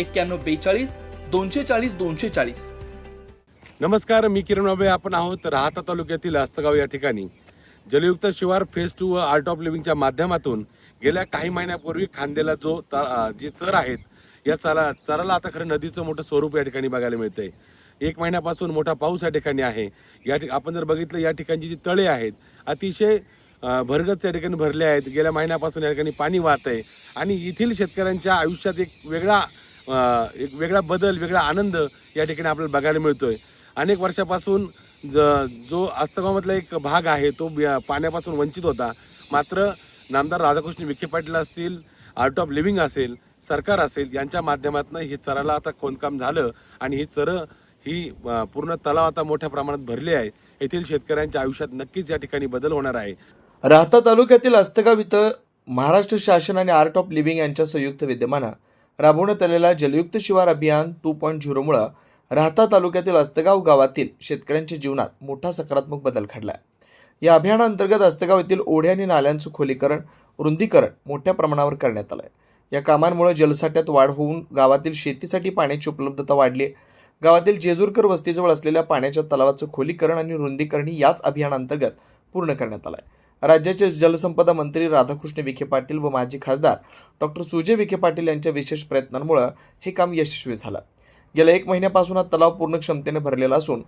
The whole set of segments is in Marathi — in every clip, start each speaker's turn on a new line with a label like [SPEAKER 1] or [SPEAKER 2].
[SPEAKER 1] एक्क्याण्णव बेचाळीस दोनशे चाळीस दोनशे चाळीस.
[SPEAKER 2] नमस्कार मी किरण बाबे आपण आहोत राहता तालुक्यातील हस्तगाव या ठिकाणी. जलयुक्त शिवार फेज टू व आर्ट ऑफ लिव्हिंगच्या माध्यमातून गेल्या काही महिन्यापूर्वी खांदेला जो त- जी चर आहेत या चरा चराला आता खरं नदीचं मोठं स्वरूप या ठिकाणी बघायला मिळतंय. एक महिन्यापासून मोठा पाऊस या ठिकाणी आहे. या ठिक आपण जर बघितलं या ठिकाणची जी तळे आहेत अतिशय भरगच या ठिकाणी भरले आहेत. गेल्या महिन्यापासून या ठिकाणी पाणी वाहत आहे आणि येथील शेतकऱ्यांच्या आयुष्यात एक वेगळा एक वेगळा बदल वेगळा आनंद या ठिकाणी आपल्याला बघायला मिळतोय. अनेक वर्षापासून ज जो आस्तगावामधला एक भाग आहे तो पाण्यापासून वंचित होता. मात्र नामदार राधाकृष्ण विखे पाटील असतील आर्ट ऑफ लिव्हिंग असेल सरकार असेल यांच्या माध्यमातून हे चराला आता खोदकाम झालं आणि ही चरं ही पूर्ण तलाव आता मोठ्या प्रमाणात भरले आहे येथील शेतकऱ्यांच्या आयुष्यात नक्कीच या ठिकाणी बदल होणार आहे.
[SPEAKER 1] राहता तालुक्यातील अस्तगाव इथं महाराष्ट्र शासन आणि आर्ट ऑफ लिव्हिंग यांच्या संयुक्त विद्यमानं राबवण्यात आलेला जलयुक्त शिवार अभियान टू पॉईंट झिरोमुळं राहता तालुक्यातील अस्तगाव गावातील शेतकऱ्यांच्या जीवनात मोठा सकारात्मक बदल घडला या अभियानाअंतर्गत अस्तगाव येथील ओढे आणि नाल्यांचं खोलीकरण रुंदीकरण मोठ्या प्रमाणावर करण्यात आलं आहे या कामांमुळे जलसाठ्यात वाढ होऊन गावातील शेतीसाठी पाण्याची उपलब्धता वाढली. गावातील जेजूरकर वस्तीजवळ असलेल्या पाण्याच्या तलावाचं खोलीकरण आणि रुंदीकरण याच अभियानाअंतर्गत पूर्ण करण्यात आलं आहे राज्याचे जलसंपदा मंत्री राधाकृष्ण विखे पाटील व माजी खासदार डॉक्टर सुजय विखे पाटील यांच्या विशेष प्रयत्नांमुळे हे काम यशस्वी झालं. गेल्या एक महिन्यापासून हा तलाव पूर्ण क्षमतेने भरलेला असून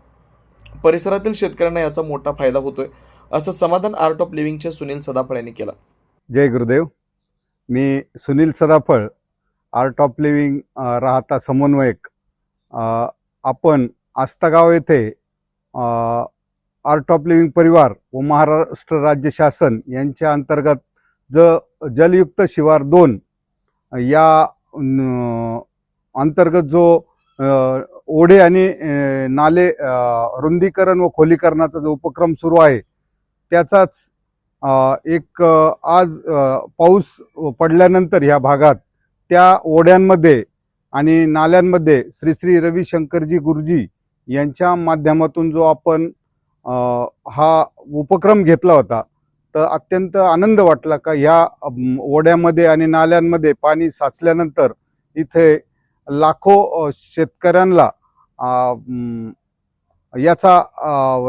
[SPEAKER 1] परिसरातील शेतकऱ्यांना याचा मोठा फायदा होतोय असं समाधान आर्ट ऑफ लिव्हिंगचे सुनील सदाफळ यांनी केलं.
[SPEAKER 3] जय गुरुदेव. मी Sunil Sadaphal art of living Rahata समन्वयक. आपण आस्तगाव येथे आर्ट ऑफ लिव्हिंग परिवार व महाराष्ट्र राज्य शासन यांच्या अंतर्गत ज जलयुक्त शिवार दोन या अंतर्गत जो ओढे आणि नाले रुंदीकरण व खोलीकरणाचा जो उपक्रम सुरू आहे त्याचाच एक आज पाऊस पडल्यानंतर ह्या भागात त्या ओढ्यांमध्ये आणि नाल्यांमध्ये श्री श्री रविशंकरजी गुरुजी यांच्या माध्यमातून जो आपण हा उपक्रम घेतला होता. तर अत्यंत आनंद वाटला का ह्या ओढ्यामध्ये आणि नाल्यांमध्ये पाणी साचल्यानंतर इथे लाखो शेतकऱ्यांना याचा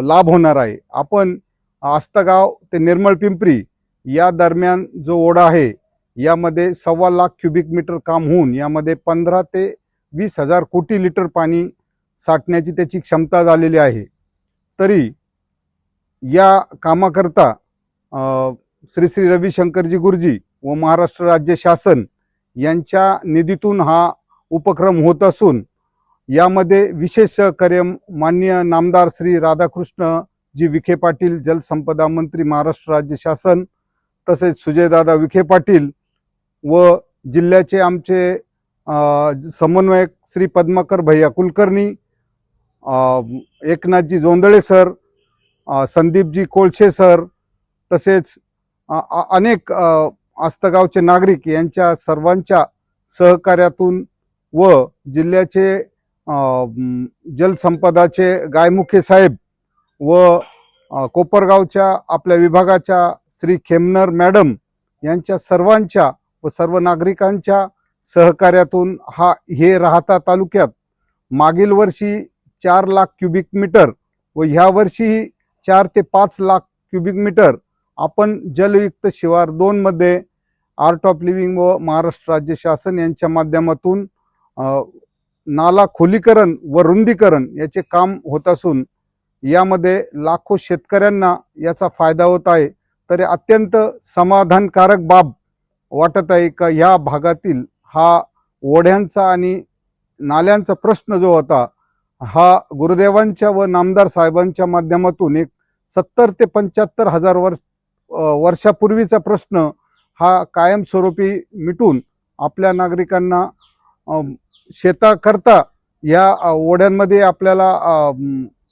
[SPEAKER 3] लाभ होणार आहे. आपण आस्तगाव ते निर्मळ पिंपरी या दरम्यान जो ओढा आहे यामध्ये सव्वा लाख क्युबिक मीटर काम होऊन यामध्ये पंधरा ते वीस हजार कोटी लिटर पाणी साठण्याची त्याची क्षमता झालेली आहे. तरी या कामाकरता श्री श्री रविशंकरजी गुरुजी व महाराष्ट्र राज्य शासन यांच्या निधीतून हा उपक्रम होत असून यामध्ये विशेष सहकार्य मान्य नामदार श्री राधाकृष्ण जी विखे पाटील जलसंपदा मंत्री महाराष्ट्र राज्य शासन तसेच सुजयदादा विखे पाटील व जिल्ह्याचे आमचे समन्वयक श्री पद्माकर भैया कुलकर्णी एकनाथजी जोंदळे सर संदीपजी कोळशे सर तसेच अनेक आस्तगावचे नागरिक यांच्या सर्वांच्या सहकार्यातून व जिल्ह्याचे जलसंपदाचे गायमुखे साहेब व कोपरगावच्या आपल्या विभागाच्या श्री खेमनर मॅडम यांच्या सर्वांच्या व सर्व नागरिकांच्या सहकार्यातून हा हे राहता तालुक्यात मागील वर्षी चार लाख क्युबिक मीटर व ह्या वर्षी चार ते पाच लाख क्युबिक मीटर आपण जलयुक्त शिवार दोनमध्ये आर्ट ऑफ लिव्हिंग व महाराष्ट्र राज्य शासन यांच्या माध्यमातून नाला खोलीकरण व रुंदीकरण याचे काम होत असून यामध्ये लाखो शेतकऱ्यांना याचा फायदा होत आहे. तरी अत्यंत समाधानकारक बाब वाटत आहे का? ह्या भागातील हा ओढ्यांचा आणि नाल्यांचा प्रश्न जो होता हा गुरुदेवांच्या व नामदार साहेबांच्या माध्यमातून एक सत्तर ते पंच्याहत्तर हजार वर्ष वर्षापूर्वीचा प्रश्न हा कायमस्वरूपी मिटून आपल्या नागरिकांना शेताकरता या ओढ्यांमध्ये आपल्याला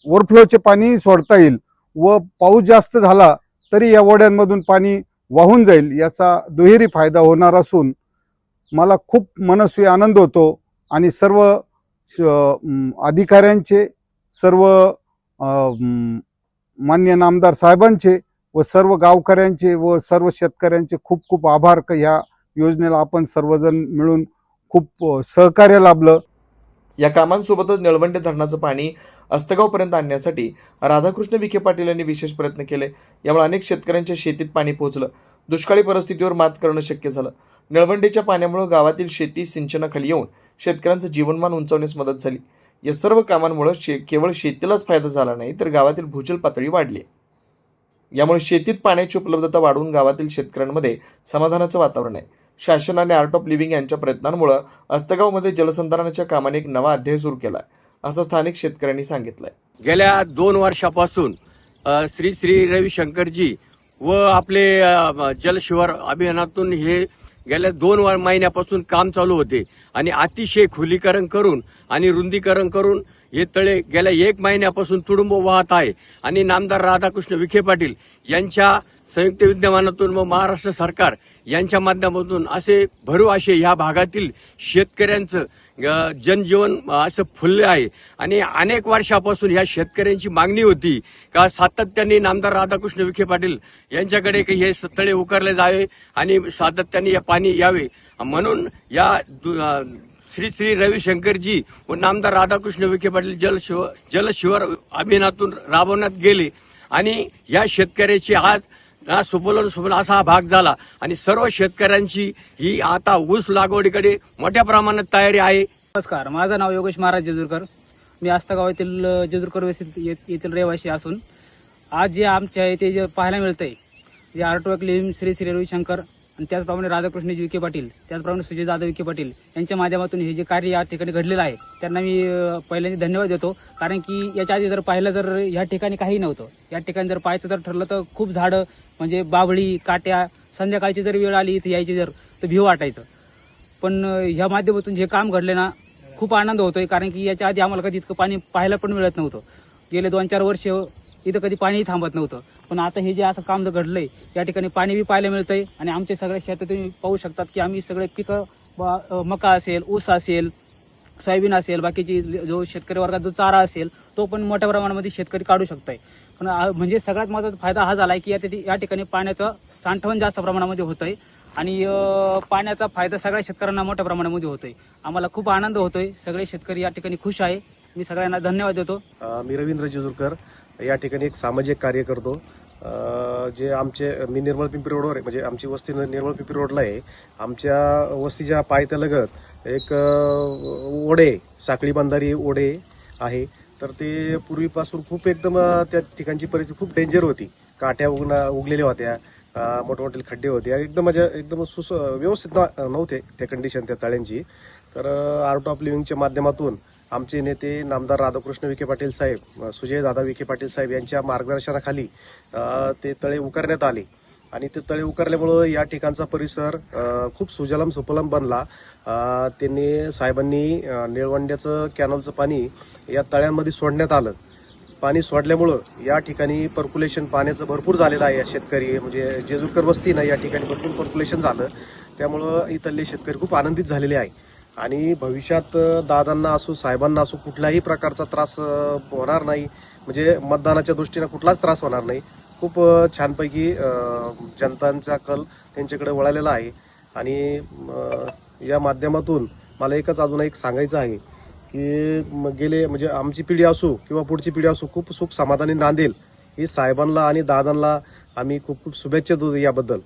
[SPEAKER 3] ओव्हरफ्लोचे पाणी सोडता येईल व पाऊस जास्त झाला तरी या ओढ्यांमधून पाणी वाहून जाईल याचा दुहेरी फायदा होणार असून मला खूप मनस्वी आनंद होतो आणि सर्व अधिकाऱ्यांचे सर्व मान्य नामदार साहेबांचे व सर्व गावकऱ्यांचे व सर्व शेतकऱ्यांचे खूप खूप आभार क ह्या योजनेला आपण सर्वजण मिळून खूप सहकार्य लाभलं.
[SPEAKER 1] या कामांसोबतच निळवंडे धरणाचं पाणी अस्तगावपर्यंत आणण्यासाठी राधाकृष्ण विखे पाटील यांनी विशेष प्रयत्न केले. यामुळे अनेक शेतकऱ्यांच्या शेतीत पाणी पोहोचलं दुष्काळी परिस्थितीवर मात करणं शक्य झालं. निळवंडेच्या पाण्यामुळे गावातील शेती सिंचनाखाली येऊन शेतकऱ्यांचं जीवनमान उंचावण्यास मदत झाली. या सर्व कामांमुळे शे केवळ शेतीलाच फायदा झाला नाही तर गावातील भूजल पातळी वाढली. यामुळे शेतीत पाण्याची उपलब्धता वाढवून गावातील शेतकऱ्यांमध्ये समाधानाचं वातावरण आहे. शासन आणि आर्ट ऑफ लिव्हिंग यांच्या प्रयत्नांमुळे अस्तगावमध्ये जलसंधारणाच्या कामाने एक नवा अध्याय सुरू केला असं स्थानिक शेतकऱ्यांनी सांगितलंय.
[SPEAKER 4] गेल्या दोन वर्षापासून श्री श्री रविशंकरजी व आपले जलशिवार अभियानातून हे गेल्या दोन महिन्यापासून काम चालू होते. आणि अतिशय खुलीकरण करून आणि रुंदीकरण करून हे तळे गेल्या एक महिन्यापासून तुडुंब वाहत आहे. आणि नामदार राधाकृष्ण विखे पाटील यांच्या संयुक्त विद्यमानातून व महाराष्ट्र सरकार यांच्या माध्यमातून असे भरू असे ह्या भागातील शेतकऱ्यांचं जनजीवन असं फुलले आहे. आणि अनेक वर्षापासून ह्या शेतकऱ्यांची मागणी होती का सातत्याने नामदार राधाकृष्ण विखे पाटील यांच्याकडे काही हे तळे उकारले जावे आणि सातत्याने या पाणी यावे. म्हणून या दु- श्री श्री रविशंकरजी व नामदार राधाकृष्ण विखे पाटील जलशिव जलशिवर अभियानातून राबवण्यात गेले. आणि या शेतकऱ्याची आज ना सुफलन सुफल असा हा भाग झाला. आणि सर्व शेतकऱ्यांची ही आता ऊस लागवडीकडे मोठ्या प्रमाणात तयारी आहे.
[SPEAKER 5] नमस्कार माझं नाव योगेश महाराज जेजुरकर. मी आस्तागाव येथील जेजुरकर जेजूरकर येथील रहिवासी असून आज जे आमच्या इथे जे पाहायला मिळतंय जे आर्टवर्क लिव्हिंग श्री श्री रविशंकर आणि त्याचप्रमाणे राधाकृष्णजी विखे पाटील त्याचप्रमाणे सुजय जाधव विखे पाटील यांच्या माध्यमातून हे जे कार्य या ठिकाणी घडलेलं आहे त्यांना मी पहिल्यांदा धन्यवाद देतो. कारण की याच्या आधी जर पाहिलं तर या ठिकाणी काही नव्हतं या ठिकाणी जर पाहायचं जर ठरलं तर खूप झाडं म्हणजे बाभळी काट्या संध्याकाळची जर वेळ आली इथं यायची जर तर भीव वाटायचं. पण ह्या माध्यमातून जे काम घडले ना खूप आनंद होतोय. कारण की याच्या आधी आम्हाला कधी इतकं पाणी पाहायला पण मिळत नव्हतं. गेले दोन चार वर्ष इथं कधी पाणीही थांबत नव्हतं. पण आता हे जे असं काम घडलंय या ठिकाणी पाणी बी पाहायला मिळतंय आणि आमचे सगळ्या शेतात तुम्ही पाहू शकतात की आम्ही सगळे पिकं मका असेल ऊस असेल सोयाबीन असेल बाकीची जो शेतकरी वर्गात जो चारा असेल तो पण मोठ्या प्रमाणामध्ये शेतकरी काढू शकताय. पण म्हणजे सगळ्यात महत्त्वाचा फायदा हा झालाय की या या ठिकाणी पाण्याचं साठवण जास्त प्रमाणामध्ये होतंय आणि पाण्याचा फायदा सगळ्या शेतकऱ्यांना मोठ्या प्रमाणामध्ये होतोय. आम्हाला खूप आनंद होतोय. सगळे शेतकरी या ठिकाणी खुश आहे. मी सगळ्यांना धन्यवाद देतो.
[SPEAKER 6] मी रवींद्र जेजूरकर. या ठिकाणी एक सामाजिक कार्य करतो. जे आमचे मी निर्मळ पिंपरी रोडवर आहे. म्हणजे आमची वस्ती न- निर्मळ पिंपरी रोडला आहे. आमच्या वस्तीच्या पायथ्यालगत एक ओढे साखळी बांधारी ओढे आहे. तर ते पूर्वीपासून खूप एकदम त्या ठिकाणची परिस्थिती खूप डेंजर होती. काट्या उगना उगलेल्या होत्या मोठमोठे खड्डे होते. एकदम माझ्या एकदम सुस व्यवस्थित न- नव्हते त्या कंडिशन त्या तळ्यांची. तर आर्ट ऑफ लिव्हिंगच्या माध्यमातून आमचे नेते नामदार राधाकृष्ण विखे पाटील साहेब सुजय दादा विखे पाटील साहेब यांच्या मार्गदर्शनाखाली ते तळे उकारण्यात आले. आणि ते तळे उकारल्यामुळं या ठिकाणचा परिसर खूप सुजलम सुफलम बनला. त्यांनी साहेबांनी निळवंड्याचं कॅनलचं पाणी या तळ्यांमध्ये सोडण्यात आलं. पाणी सोडल्यामुळं या ठिकाणी पर्क्युलेशन पाण्याचं भरपूर झालेलं आहे या शेतकरी म्हणजे जेजुकर वस्तीनं या ठिकाणी भरपूर पर्क्युलेशन झालं. त्यामुळं इथले शेतकरी खूप आनंदित झालेले आहे. आणि भविष्यात दादांना असो साहेबांना असो कुठल्याही प्रकारचा त्रास होणार नाही. म्हणजे मतदानाच्या दृष्टीनं कुठलाच त्रास होणार नाही. खूप छानपैकी जनतांचा कल त्यांच्याकडे वळालेला आहे. आणि या माध्यमातून मला एकच अजून एक सांगायचं आहे की गेले म्हणजे आमची पिढी असो किंवा पुढची पिढी असो खूप सुख समाधानी नांदेल. ही साहेबांना आणि दादांना आम्ही खूप खूप शुभेच्छा देतो याबद्दल.